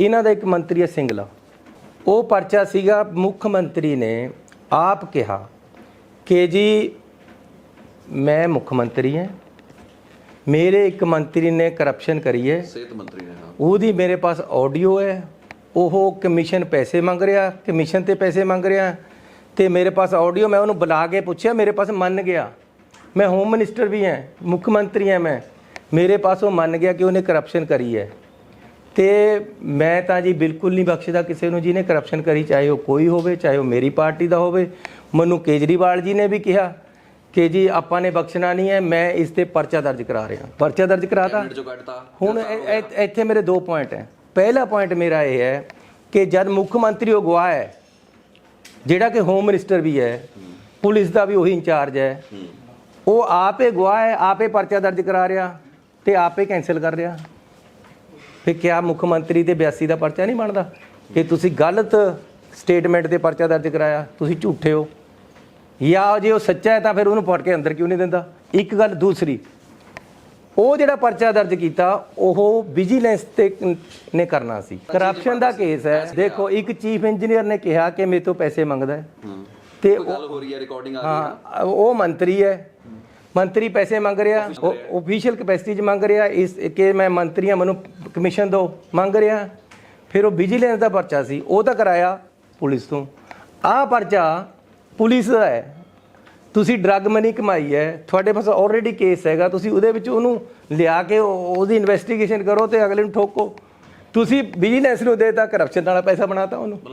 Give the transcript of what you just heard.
ਇਹਨਾਂ ਦਾ ਇੱਕ ਮੰਤਰੀ ਹੈ ਸਿੰਗਲਾ। ਉਹ ਪਰਚਾ ਸੀਗਾ ਮੁੱਖ ਮੰਤਰੀ ਨੇ ਆਪ ਕਿਹਾ ਕਿ ਜੀ ਮੈਂ ਮੁੱਖ ਮੰਤਰੀ ਹਾਂ ਮੇਰੇ ਇੱਕ ਮੰਤਰੀ ਨੇ ਕਰਪਸ਼ਨ ਕਰੀ ਹੈ। ਸਿਹਤ ਮੰਤਰੀ ਨੇ ਹਾਂ। ਉਹਦੀ ਮੇਰੇ ਪਾਸ ਆਡੀਓ ਹੈ ਉਹ ਕਮਿਸ਼ਨ ਪੈਸੇ ਮੰਗ ਰਿਹਾ ਕਮਿਸ਼ਨ ਤੇ ਪੈਸੇ ਮੰਗ ਰਿਹਾ ਤੇ ਮੇਰੇ ਪਾਸ ਆਡੀਓ ਮੈਂ ਉਹਨੂੰ ਬੁਲਾ ਕੇ ਪੁੱਛਿਆ ਮੇਰੇ ਪਾਸ ਮੰਨ ਗਿਆ। ਮੈਂ ਹੋਮ ਮਿਨਿਸਟਰ ਵੀ ਹਾਂ ਮੁੱਖ ਮੰਤਰੀ ਹਾਂ ਮੈਂ। ਮੇਰੇ ਪਾਸ ਉਹ ਮੰਨ ਗਿਆ ਕਿ ਉਹਨੇ ਕਰਪਸ਼ਨ ਕਰੀ ਹੈ। ਤੇ ਮੈਂ ਤਾਂ ਜੀ ਬਿਲਕੁਲ ਨਹੀਂ ਬਖਸ਼ਦਾ ਕਿਸੇ ਨੂੰ ਜਿਹਨੇ ਕਰਪਸ਼ਨ ਕਰੀ ਚਾਹੇ ਉਹ ਕੋਈ ਹੋਵੇ ਚਾਹੇ ਉਹ ਮੇਰੀ ਪਾਰਟੀ ਦਾ ਹੋਵੇ। ਮੈਨੂੰ ਕੇਜਰੀਵਾਲ ਜੀ ਨੇ ਵੀ ਕਿਹਾ ਕਿ ਜੀ ਆਪਾਂ ਨੇ ਬਖਸ਼ਣਾ ਨਹੀਂ ਹੈ ਮੈਂ ਇਸ ਤੇ ਪਰਚਾ ਦਰਜ ਕਰਾ ਰਿਹਾ। ਪਰਚਾ ਦਰਜ ਕਰਾਤਾ। ਹੁਣ ਇੱਥੇ ਮੇਰੇ ਦੋ ਪੁਆਇੰਟ ਹੈ। ਪਹਿਲਾ ਪੁਆਇੰਟ ਮੇਰਾ ਇਹ ਹੈ ਕਿ ਜਦ ਮੁੱਖ ਮੰਤਰੀ ਉਹ ਗਵਾਹ ਹੈ ਜਿਹੜਾ ਕਿ ਹੋਮ ਮਿਨਿਸਟਰ ਵੀ ਹੈ ਪੁਲਿਸ ਦਾ ਵੀ ਉਹੀ ਇੰਚਾਰਜ ਹੈ ਉਹ ਆਪੇ ਗਵਾਹ ਹੈ ਆਪੇ ਪਰਚਾ ਦਰਜ ਕਰਾ ਰਿਹਾ ਤੇ ਆਪੇ ਕੈਨਸਲ ਕਰ ਰਿਹਾ। ਫਿਰ ਕਿਆ ਮੁੱਖ ਮੰਤਰੀ ਤੇ 82 ਦਾ ਪਰਚਾ ਨਹੀਂ ਬਣਦਾ? ਕਿ ਤੁਸੀਂ ਗਲਤ ਸਟੇਟਮੈਂਟ ਤੇ ਪਰਚਾ ਦਰਜ ਕਰਾਇਆ ਤੁਸੀਂ ਝੂਠੇ ਹੋ। ਜਾਂ ਜੇ ਉਹ ਸੱਚਾ ਹੈ ਤਾਂ ਫਿਰ ਉਹਨੂੰ ਫੜ ਕੇ ਅੰਦਰ ਕਿਉਂ ਨਹੀਂ ਦਿੰਦਾ? ਇੱਕ ਗੱਲ ਦੂਸਰੀ ਉਹ ਜਿਹੜਾ ਪਰਚਾ ਦਰਜ ਕੀਤਾ ਉਹ ਵਿਜੀਲੈਂਸ ਤੇ ਨੇ ਕਰਨਾ ਸੀ। ਕਰਪਸ਼ਨ ਦਾ ਕੇਸ ਹੈ। ਦੇਖੋ ਇੱਕ ਚੀਫ ਇੰਜੀਨੀਅਰ ਨੇ ਕਿਹਾ ਕਿ ਮੇਰੇ ਤੋਂ ਪੈਸੇ ਮੰਗਦਾ ਹੈ। ਤੇ ਗੱਲ ਹੋ ਰਹੀ ਹੈ ਰਿਕਾਰਡਿੰਗ ਆ ਰਹੀ ਹੈ ਹਾਂ। ਉਹ ਮੰਤਰੀ ਹੈ। ਮੰਤਰੀ ਪੈਸੇ ਮੰਗ ਰਿਹਾ ਉਹ ਅਫੀਸ਼ੀਅਲ ਕੈਪੈਸਿਟੀ 'ਚ ਮੰਗ ਰਿਹਾ ਇਸ ਕਿ ਮੈਂ ਮੰਤਰੀ ਹਾਂ ਮੈਨੂੰ ਕਮਿਸ਼ਨ ਦਿਓ ਮੰਗ ਰਿਹਾ। ਫਿਰ ਉਹ ਵਿਜੀਲੈਂਸ ਦਾ ਪਰਚਾ ਸੀ, ਉਹ ਤਾਂ ਕਰਾਇਆ ਪੁਲਿਸ ਤੋਂ। ਆਹ ਪਰਚਾ ਪੁਲਿਸ ਦਾ ਹੈ। ਤੁਸੀਂ ਡਰੱਗ ਮਨੀ ਕਮਾਈ ਹੈ, ਤੁਹਾਡੇ ਪਾਸ ਆਲਰੇਡੀ ਕੇਸ ਹੈਗਾ, ਤੁਸੀਂ ਉਹਦੇ ਵਿੱਚ ਉਹਨੂੰ ਲਿਆ ਕੇ ਉਹਦੀ ਇਨਵੈਸਟੀਗੇਸ਼ਨ ਕਰੋ ਤੇ ਅਗਲੇ ਨੂੰ ਠੋਕੋ। ਤੁਸੀਂ ਵਿਜੀਲੈਂਸ ਨੂੰ ਦੇਤਾ ਕਰਪਸ਼ਨ ਵਾਲਾ ਪੈਸਾ ਬਣਾਤਾ ਉਹਨੂੰ।